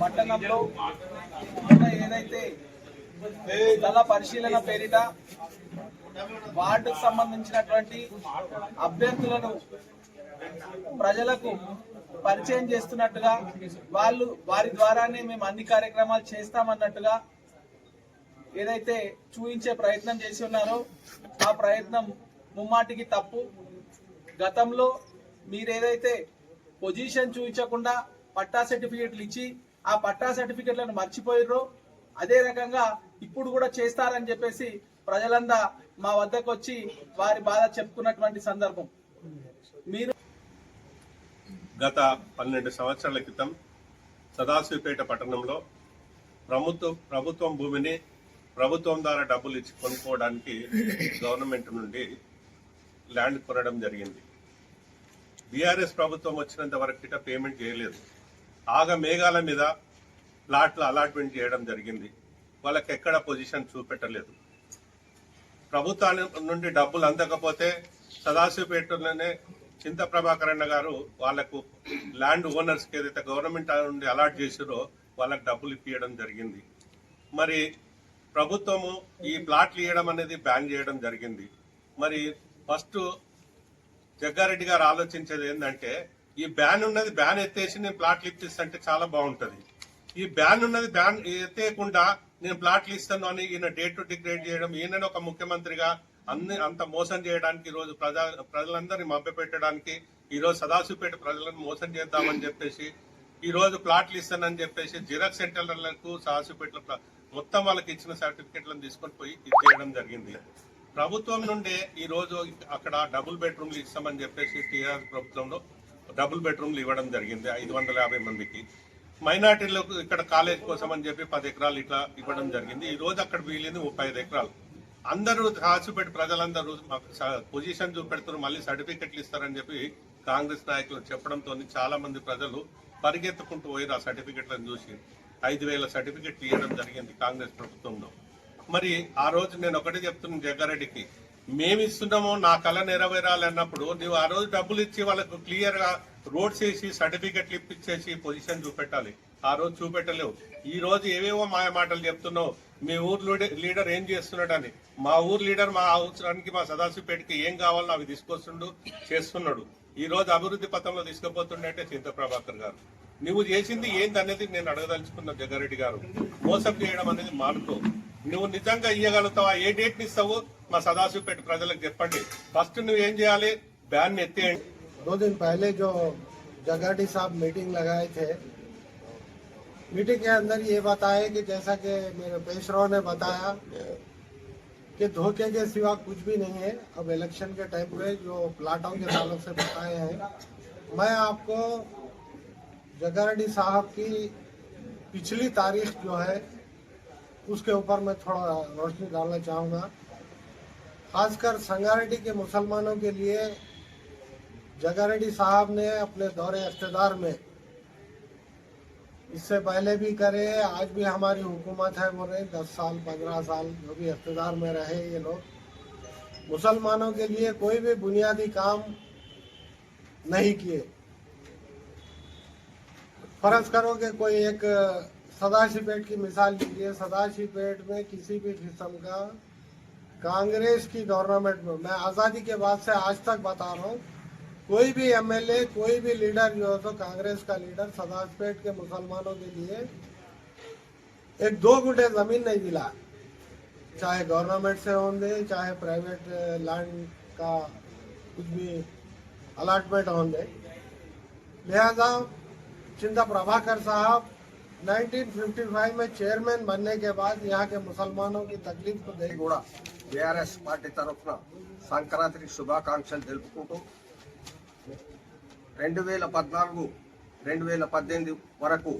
పట్టణంలో ఏదైతే దళ పరిశీలన పేరిట వార్డుకు సంబంధించినటువంటి అభ్యర్థులను ప్రజలకు పరిచయం చేస్తున్నట్టుగా వాళ్ళు వారి ద్వారానే మేము అన్ని కార్యక్రమాలు చేస్తామన్నట్టుగా ఏదైతే చూపించే ప్రయత్నం చేసి ఉన్నారో ఆ ప్రయత్నం ముమ్మాటికి తప్పు. గతంలో మీరు ఏదైతే పొజిషన్ చూపించకుండా పట్టా సర్టిఫికెట్లు ఇచ్చి ఆ పట్టా సర్టిఫికెట్లను మర్చిపోయిర్రో అదే రకంగా ఇప్పుడు కూడా చేస్తారని చెప్పేసి ప్రజలందా మా వద్దకు వచ్చి వారి బాధ చెప్పుకున్నటువంటి సందర్భం. మీరు గత పన్నెండు సంవత్సరాల క్రితం సదాశివపేట పట్టణంలో ప్రభుత్వం ప్రభుత్వం భూమిని ప్రభుత్వం ద్వారా డబ్బులు ఇచ్చి కొనుక్కోవడానికి గవర్నమెంట్ నుండి ల్యాండ్ కొనడం జరిగింది. బీఆర్ఎస్ ప్రభుత్వం వచ్చినంత వరకు పేమెంట్ చేయలేదు. ఆగ మేఘాల మీద ప్లాట్లు అలాట్మెంట్ చేయడం జరిగింది. వాళ్ళకి ఎక్కడ పొజిషన్ చూపెట్టలేదు. ప్రభుత్వాన్ని నుండి డబ్బులు అందకపోతే సదాశివపేటలోనే చింత ప్రభాకరణ అన్న గారు వాళ్ళకు ల్యాండ్ ఓనర్స్కి ఏదైతే గవర్నమెంట్ నుండి అలాట్ చేసిరో వాళ్ళకి డబ్బులు ఇప్పించడం జరిగింది. మరి ప్రభుత్వము ఈ ప్లాట్లు ఇవ్వడం అనేది బ్యాన్ చేయడం జరిగింది. మరి ఫస్ట్ జగ్గారెడ్డి గారు ఆలోచించేది ఏంటంటే ఈ బ్యాన్ ఉన్నది బ్యాన్ ఎత్తేసి నేను ప్లాట్లు ఇప్పిస్తుంటే చాలా బాగుంటుంది. ఈ బ్యాన్ ఉన్నది బ్యాన్ ఎత్తేయకుండా నేను ప్లాట్లు ఇస్తాను అని ఈయన డేట్ టు డిగ్రేడ్ చేయడం ఈయన ఒక ముఖ్యమంత్రిగా అన్ని అంత మోసం చేయడానికి ఈరోజు రోజు ప్రజా ప్రజలందరినీ మభ్యపెట్టడానికి ఈ రోజు సదాశివపేట ప్రజలను మోసం చేద్దామని చెప్పేసి ఈరోజు ప్లాట్లు ఇస్తానని చెప్పేసి జిరాక్స్ సెంటర్లకు సదాశివపేటలో మొత్తం వాళ్ళకి ఇచ్చిన సర్టిఫికెట్లను తీసుకొని పోయి తీయడం జరిగింది. ప్రభుత్వం నుండే ఈ రోజు అక్కడ డబుల్ బెడ్రూమ్లు ఇస్తామని చెప్పేసి టీఆర్ ప్రభుత్వంలో డబుల్ బెడ్రూమ్లు ఇవ్వడం జరిగింది ఐదు వందల యాభై మందికి. మైనార్టీలకు ఇక్కడ కాలేజ్ కోసం అని చెప్పి పది ఎకరాలు ఇట్లా ఇవ్వడం జరిగింది. ఈ రోజు అక్కడ వీలింది ముప్పై ఐదు ఎకరాలు. అందరూ హాసిపేట ప్రజలందరూ పొజిషన్ చూపెడుతున్నారు మళ్ళీ సర్టిఫికెట్లు ఇస్తారని చెప్పి కాంగ్రెస్ నాయకులు చెప్పడంతో చాలా మంది ప్రజలు పరిగెత్తుకుంటూ పోయారు ఆ సర్టిఫికెట్లను చూసి. ఐదు వేల సర్టిఫికెట్లు ఇవ్వడం జరిగింది కాంగ్రెస్ ప్రభుత్వంలో. మరి ఆ రోజు నేను ఒకటి చెప్తున్నాను జగ్గారెడ్డికి మేమిస్తున్నాము నా కళ నెరవేరాలన్నప్పుడు నువ్వు ఆ రోజు డబ్బులు ఇచ్చి వాళ్ళకు క్లియర్గా రోడ్ రోడ్స్ వేసి సర్టిఫికెట్లు ఇప్పించేసి పొజిషన్ చూపెట్టాలి. ఆ రోజు చూపెట్టలేవు. ఈ రోజు ఏవేవో మాయ మాటలు చెప్తున్నావు. మీ ఊరు లీడర్- లీడర్ ఏం చేస్తున్నాడని. మా ఊరు లీడర్ మా అవసరానికి మా సదాశివపేటకి ఏం కావాలో అవి తీసుకొస్తుండు చేస్తున్నాడు. ఈ రోజు అభివృద్ధి పథంలో తీసుకుపోతుండే చింత ప్రభాకర్ గారు. నువ్వు చేసింది ఏంది అనేది నేను అడగదలుచుకున్నా జగ్గారెడ్డి గారు మోసం చేయడం అనేది మానుకో నువ్వు నిజంగా ఇయ్యగలుగుతావా ఏ డేట్ ని ఇస్తావు మా సదాశివపేట ప్రజలకు చెప్పండి ఫస్ట్ నువ్వు ఏం చేయాలి బ్యాన్ ఎత్తేయండి दो दिन पहले जो जगाटी साहब मीटिंग लगाए थे मीटिंग के अंदर ये बताया कि जैसा कि मेरे पेशरों ने बताया कि धोखे के सिवा कुछ भी नहीं है अब इलेक्शन के टाइम पे जो प्लाटों के ताल्लुक से बताए हैं मैं आपको जगारेड्डी साहब की पिछली तारीख जो है, उसके ऊपर मैं थोड़ा रोशनी डालना चाहूँगा। खासकर संगारेड्डी के मुसलमानों के लिए जगारेड्डी साहब ने अपने दौरे इख्तदार में, इससे पहले भी करे, आज भी हमारी हुकूमत है बोल दस साल, पंद्रह साल जो भी इख्तदार में रहे ये लोग। मुसलमानों के लिए कोई भी बुनियादी काम नहीं किए। फ़र्ज़ करो कि कोई एक सदाशिव पेट की मिसाल लीजिए। सदाशिव पेट में किसी भी किस्म का कांग्रेस की गवर्नमेंट में, मैं आज़ादी के बाद से आज तक बता रहा हूँ, कोई भी एमएलए कोई भी लीडर जो है तो कांग्रेस का लीडर सदाजपेट के मुसलमानों के लिए एक दो गुटे ज़मीन नहीं दिला चाहे गवर्नमेंट से होंगे, चाहे प्राइवेट लैंड का कुछ भी अलॉटमेंट होंगे। लिहाजा चिंता प्रभाकर साहब 1955 में चेयरमैन बनने के बाद यहाँ के मुसलमानों की तकलीफ को देख కూడా బీఆర్ఎస్ పార్టీ తరఫున సంక్రాంతి శుభాకాంక్షలు తెలుపుకుంటూ రెండు వేల పద్నాలుగు రెండు వేల పద్దెనిమిది వరకు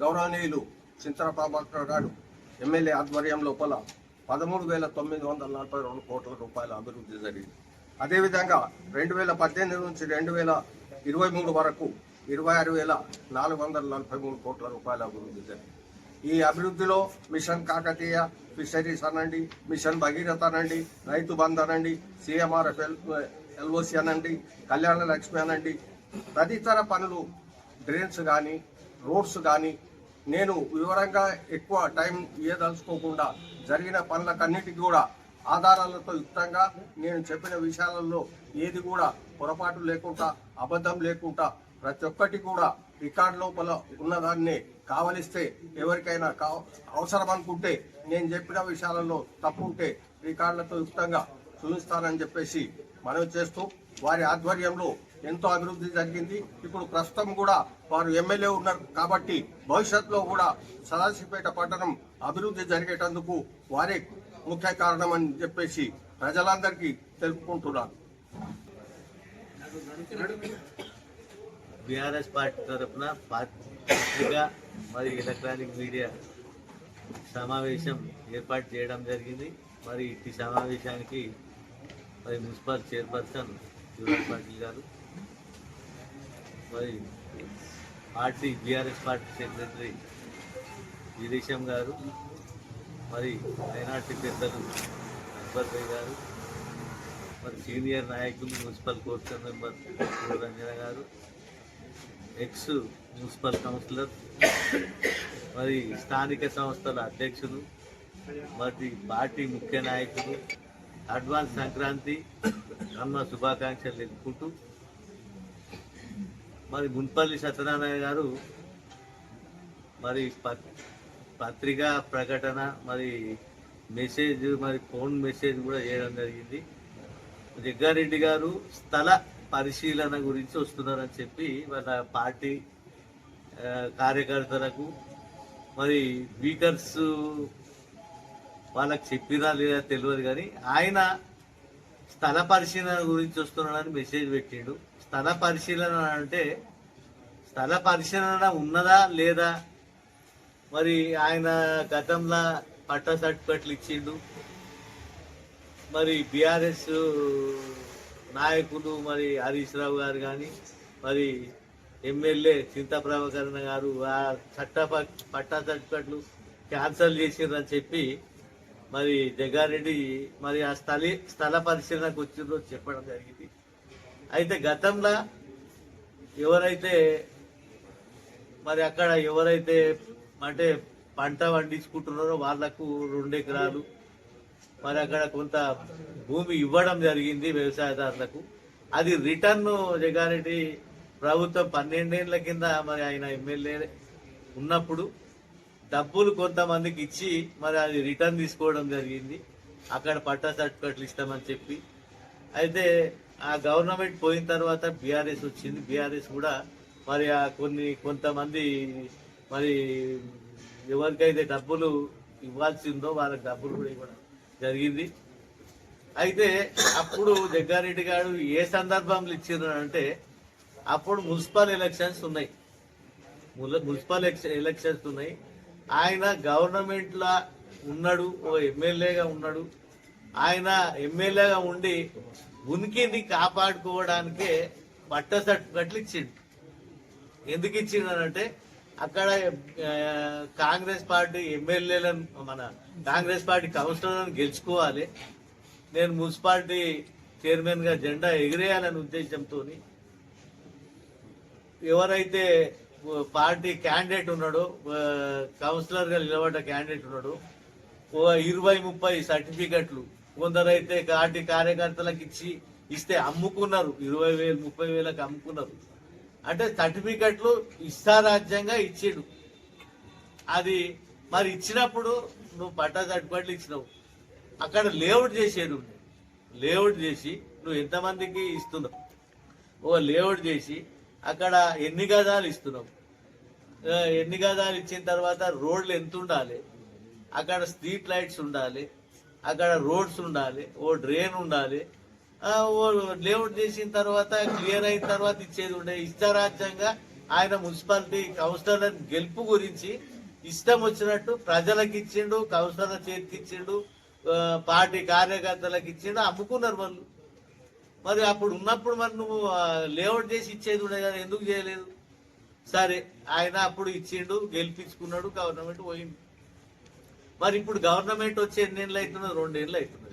గౌరవనీయులు చింతన ప్రభాకర్ గారు ఎమ్మెల్యే ఆధ్వర్యం లోపల పదమూడు వేల తొమ్మిది వందల నలభై రెండు కోట్ల రూపాయల అభివృద్ధి జరిగింది అదేవిధంగా రెండు వేల పద్దెనిమిది నుంచి రెండు వేల ఇరవై మూడు వరకు ఇరవై ఆరు వేల నాలుగు వందల నలభై మూడు కోట్ల రూపాయల అభివృద్ధి జరిగింది. ఈ అభివృద్ధిలో మిషన్ కాకతీయ ఫిషరీస్ అనండి మిషన్ భగీరథ అనండి రైతు బంధు అనండి సిఎంఆర్ఎఫ్ ఎల్ఓసి అనండి కళ్యాణ లక్ష్మి అనండి. తదితర పనులు డ్రైన్స్ కానీ రోడ్స్ కానీ నేను వివరంగా ఎక్కువ టైం ఇవ్వదలుచుకోకుండా జరిగిన పనులకన్నిటికీ కూడా ఆధారాలతో యుక్తంగా నేను చెప్పిన విషయాలలో ఏది కూడా పొరపాటు లేకుండా అబద్ధం లేకుండా ప్రతి ఒక్కటి కూడా రికార్డు లోపల ఉన్నదాన్ని కావలిస్తే ఎవరికైనా కా అవసరం అనుకుంటే నేను చెప్పిన విషయాలలో తప్పు ఉంటే రికార్డులతో యుక్తంగా చూపిస్తానని చెప్పేసి మనవి చేస్తూ వారి ఆధ్వర్యంలో ఎంతో అభివృద్ధి జరిగింది. ఇప్పుడు ప్రస్తుతం కూడా వారు ఎమ్మెల్యే ఉన్నారు కాబట్టి భవిష్యత్తులో కూడా సదాశివపేట పట్టణం అభివృద్ధి జరిగేటందుకు వారే ముఖ్య కారణం అని చెప్పేసి ప్రజలందరికీ తెలుపుకుంటున్నాను. బీఆర్ఎస్ పార్టీ తరఫున పత్రిక మరి ఎలక్ట్రానిక్ మీడియా సమావేశం ఏర్పాటు చేయడం జరిగింది. మరి ఇట్టి సమావేశానికి మరి మున్సిపల్ చైర్పర్సన్ యువరాజ్ పాటిల్ గారు మరి party BRS party secretary Girisham గారు మరి మైనార్టీ పెద్దలు అక్బర్ భాయ్ గారు మరి సీనియర్ నాయకులు మున్సిపల్ కోర్టు మెంబర్ రంజన గారు ఎక్స్ మున్సిపల్ కౌన్సిలర్ మరి స్థానిక సంస్థల అధ్యక్షులు మరి పార్టీ ముఖ్య నాయకులు అడ్వాన్స్ సంక్రాంతి అన్న శుభాకాంక్షలు తెలుపుకుంటూ మరి మున్పల్లి సత్యనారాయణ గారు మరి ప- పత్రికా ప్రకటన మరి మెసేజ్ మరి ఫోన్ మెసేజ్ కూడా చేయడం జరిగింది. జగ్గారెడ్డి గారు స్థల పరిశీలన గురించి వస్తున్నారని చెప్పి వాళ్ళ పార్టీ కార్యకర్తలకు మరి స్పీకర్స్ వాళ్ళకి చెప్పినా లేదా తెలియదు కానీ ఆయన స్థల పరిశీలన గురించి వస్తున్నాడని మెసేజ్ పెట్టిండు. స్థల పరిశీలన అంటే స్థల పరిశీలన ఉన్నదా లేదా? మరి ఆయన గతంలో పట్టా సర్టిఫికెట్లు ఇచ్చిండు. మరి బీఆర్ఎస్ నాయకులు మరి హరీష్ రావు గారు కానీ మరి ఎమ్మెల్యే చింతాప్రభాకరణ గారు ఆ చట్ట పట్టా సర్టిఫికెట్లు క్యాన్సల్ చేసిండ్రని చెప్పి మరి జగ్గారెడ్డి మరి ఆ స్థలి స్థల పరిశీలనకు వచ్చిందో చెప్పడం జరిగింది. అయితే గతంలో ఎవరైతే మరి అక్కడ ఎవరైతే అంటే పంట పండించుకుంటున్నారో వాళ్ళకు రెండు ఎకరాలు మరి అక్కడ కొంత భూమి ఇవ్వడం జరిగింది వ్యవసాయదారులకు. అది రిటర్న్ జగారెడ్డి ప్రభుత్వం పన్నెండేళ్ళ కింద మరి ఆయన ఎమ్మెల్యే ఉన్నప్పుడు డబ్బులు కొంతమందికి ఇచ్చి మరి అది రిటర్న్ తీసుకోవడం జరిగింది. అక్కడ పట్టా సర్టిఫికెట్లు ఇస్తామని చెప్పి. అయితే ఆ గవర్నమెంట్ పోయిన తర్వాత బీఆర్ఎస్ వచ్చింది. బీఆర్ఎస్ కూడా మరి ఆ కొన్ని కొంతమంది మరి ఎవరికైతే డబ్బులు ఇవ్వాల్సిందో వాళ్ళకి డబ్బులు కూడా ఇవ్వడం జరిగింది. అయితే అప్పుడు జగ్గారెడ్డి గారు ఏ సందర్భంలో ఇచ్చిండ్రు అంటే అప్పుడు మున్సిపల్ ఎలక్షన్స్ ఉన్నాయి. మున్సిపల్ ఎలక్షన్స్ ఉన్నాయి. ఆయన గవర్నమెంట్లో ఉన్నాడు ఓ ఎమ్మెల్యేగా ఉన్నాడు. ఆయన ఎమ్మెల్యేగా ఉండి ఉనికిని కాపాడుకోవడానికే పట్ట సర్టిఫికెట్లు ఇచ్చిండు. ఎందుకు ఇచ్చిండనంటే అక్కడ కాంగ్రెస్ పార్టీ ఎమ్మెల్యేలను మన కాంగ్రెస్ పార్టీ కౌన్సిలర్లను గెలుచుకోవాలి. నేను మున్సిపాలిటీ చైర్మన్గా జెండా ఎగిరేయాలనే ఉద్దేశంతో ఎవరైతే పార్టీ క్యాండిడేట్ ఉన్నాడో కౌన్సిలర్గా కౌన్సిలర్గా నిలబడ్డ క్యాండిడేట్ ఉన్నాడో ఇరవై ముప్పై సర్టిఫికెట్లు కొందరైతే పార్టీ కార్యకర్తలకు ఇచ్చి ఇస్తే అమ్ముకున్నారు. ఇరవై వేలు ముప్పై వేలకు అమ్ముకున్నారు. అంటే సర్టిఫికెట్లు ఇష్టారాజ్యంగా ఇచ్చిండు. అది మరి ఇచ్చినప్పుడు నువ్వు పట్టా సర్టిఫికెట్లు ఇచ్చినావు. అక్కడ లేఅవుట్ చేసేది లేఅవుట్ చేసి నువ్వు ఎంతమందికి ఇస్తున్నావు? ఓ లేఅవుట్ చేసి అక్కడ ఎన్ని గదాలు ఇస్తున్నావు? ఎన్ని గదాలు ఇచ్చిన తర్వాత రోడ్లు ఎంత ఉండాలి? అక్కడ స్ట్రీట్ లైట్స్ ఉండాలి. అక్కడ రోడ్స్ ఉండాలి. ఓ డ్రైన్ ఉండాలి. లేఅవుట్ చేసిన తర్వాత క్లియర్ అయిన తర్వాత ఇచ్చేది ఉండే ఇష్టరాజ్యంగా ఆయన మున్సిపాలిటీ కౌన్సిలర్ గెలుపు గురించి ఇష్టం వచ్చినట్టు ప్రజలకు ఇచ్చిండు కౌన్సిలర్ చేతికి ఇచ్చిండు పార్టీ కార్యకర్తలకు ఇచ్చిండు అమ్ముకున్నారు వాళ్ళు. మరి అప్పుడు ఉన్నప్పుడు మరి నువ్వు లేఅవుట్ చేసి ఇచ్చేది ఉండే కదా ఎందుకు చేయలేదు? సరే ఆయన అప్పుడు ఇచ్చిండు గెలిపించుకున్నాడు గవర్నమెంట్ పోయింది. మరి ఇప్పుడు గవర్నమెంట్ వచ్చి ఎన్నేళ్ళు అవుతున్నది? రెండేళ్ళు అవుతున్నది.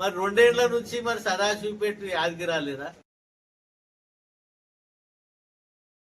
మరి రెండేళ్ళ నుంచి మరి సదాశివపేట యాదగిరి